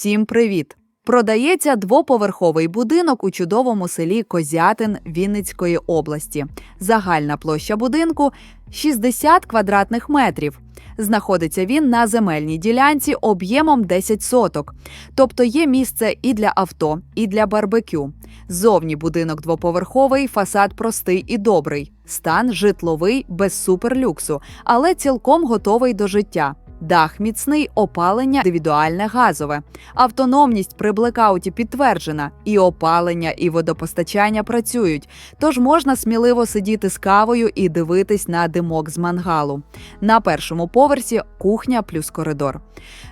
Всім привіт! Продається двоповерховий будинок у чудовому селі Козятин Вінницької області. Загальна площа будинку 60 квадратних метрів. Знаходиться він на земельній ділянці об'ємом 10 соток. Тобто є місце і для авто, і для барбекю. Зовні будинок двоповерховий, фасад простий і добрий. Стан житловий без суперлюксу, але цілком готовий до життя. Дах міцний, опалення індивідуальне газове. Автономність при блекауті підтверджена, і опалення, і водопостачання працюють. Тож можна сміливо сидіти з кавою і дивитись на димок з мангалу. На першому поверсі кухня плюс коридор.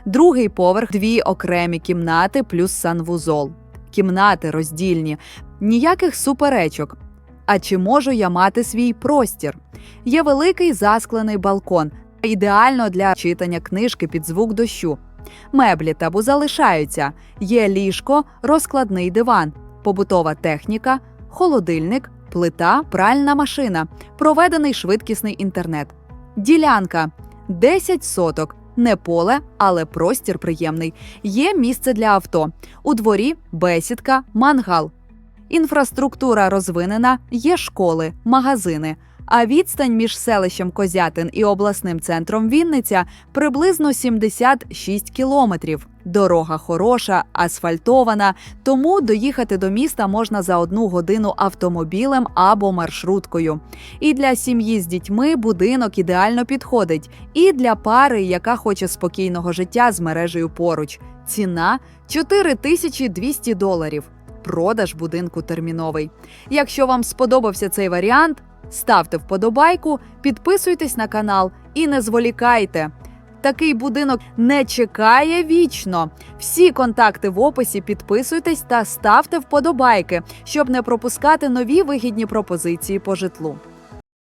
Другий поверх дві окремі кімнати плюс санвузол. Кімнати роздільні, ніяких суперечок. А чи можу я мати свій простір? Є великий засклений балкон, ідеально для читання книжки під звук дощу. Меблі табу залишаються. Є ліжко, розкладний диван, побутова техніка, холодильник, плита, пральна машина, проведений швидкісний інтернет. Ділянка 10 соток. Не поле, але простір приємний. Є місце для авто. У дворі бесідка, мангал. Інфраструктура розвинена, є школи, магазини. А відстань між селищем Козятин і обласним центром Вінниця приблизно 76 кілометрів. Дорога хороша, асфальтована, тому доїхати до міста можна за одну годину автомобілем або маршруткою. І для сім'ї з дітьми будинок ідеально підходить, і для пари, яка хоче спокійного життя з мережею поруч. Ціна 4200 доларів. Продаж будинку терміновий. Якщо вам сподобався цей варіант, ставте вподобайку, підписуйтесь на канал і не зволікайте. Такий будинок не чекає вічно. Всі контакти в описі підписуйтесь та ставте вподобайки, щоб не пропускати нові вигідні пропозиції по житлу.